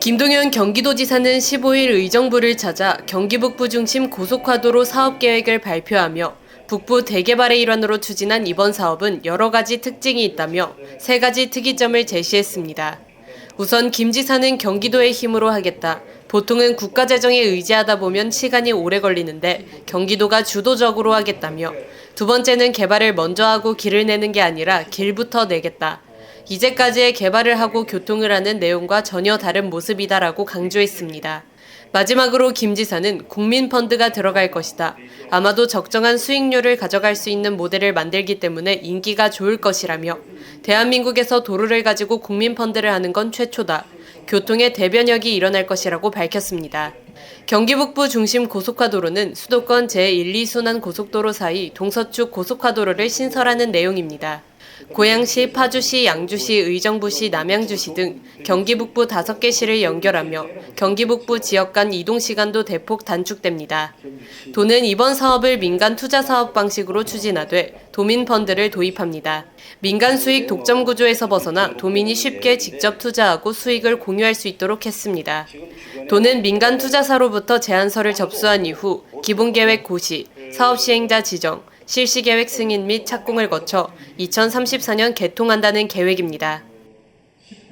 김동연 경기도지사는 15일 의정부를 찾아 경기 북부 중심 고속화도로 사업 계획을 발표하며 북부 대개발의 일환으로 추진한 이번 사업은 여러 가지 특징이 있다며 세 가지 특이점을 제시했습니다. 우선 김 지사는 경기도의 힘으로 하겠다. 보통은 국가 재정에 의지하다 보면 시간이 오래 걸리는데 경기도가 주도적으로 하겠다며 두 번째는 개발을 먼저 하고 길을 내는 게 아니라 길부터 내겠다. 이제까지의 개발을 하고 교통을 하는 내용과 전혀 다른 모습이다라고 강조했습니다. 마지막으로 김 지사는 국민펀드가 들어갈 것이다. 아마도 적정한 수익률을 가져갈 수 있는 모델을 만들기 때문에 인기가 좋을 것이라며 대한민국에서 도로를 가지고 국민펀드를 하는 건 최초다. 교통의 대변혁이 일어날 것이라고 밝혔습니다. 경기 북부 중심 고속화도로는 수도권 제1, 2순환 고속도로 사이 동서축 고속화도로를 신설하는 내용입니다. 고양시, 파주시, 양주시, 의정부시, 남양주시 등 경기 북부 5개 시를 연결하며 경기 북부 지역 간 이동 시간도 대폭 단축됩니다. 도는 이번 사업을 민간 투자 사업 방식으로 추진하되 도민 펀드를 도입합니다. 민간 수익 독점 구조에서 벗어나 도민이 쉽게 직접 투자하고 수익을 공유할 수 있도록 했습니다. 도는 민간 투자사로부터 제안서를 접수한 이후 기본 계획 고시, 사업 시행자 지정, 실시 계획 승인 및 착공을 거쳐 2034년 개통한다는 계획입니다.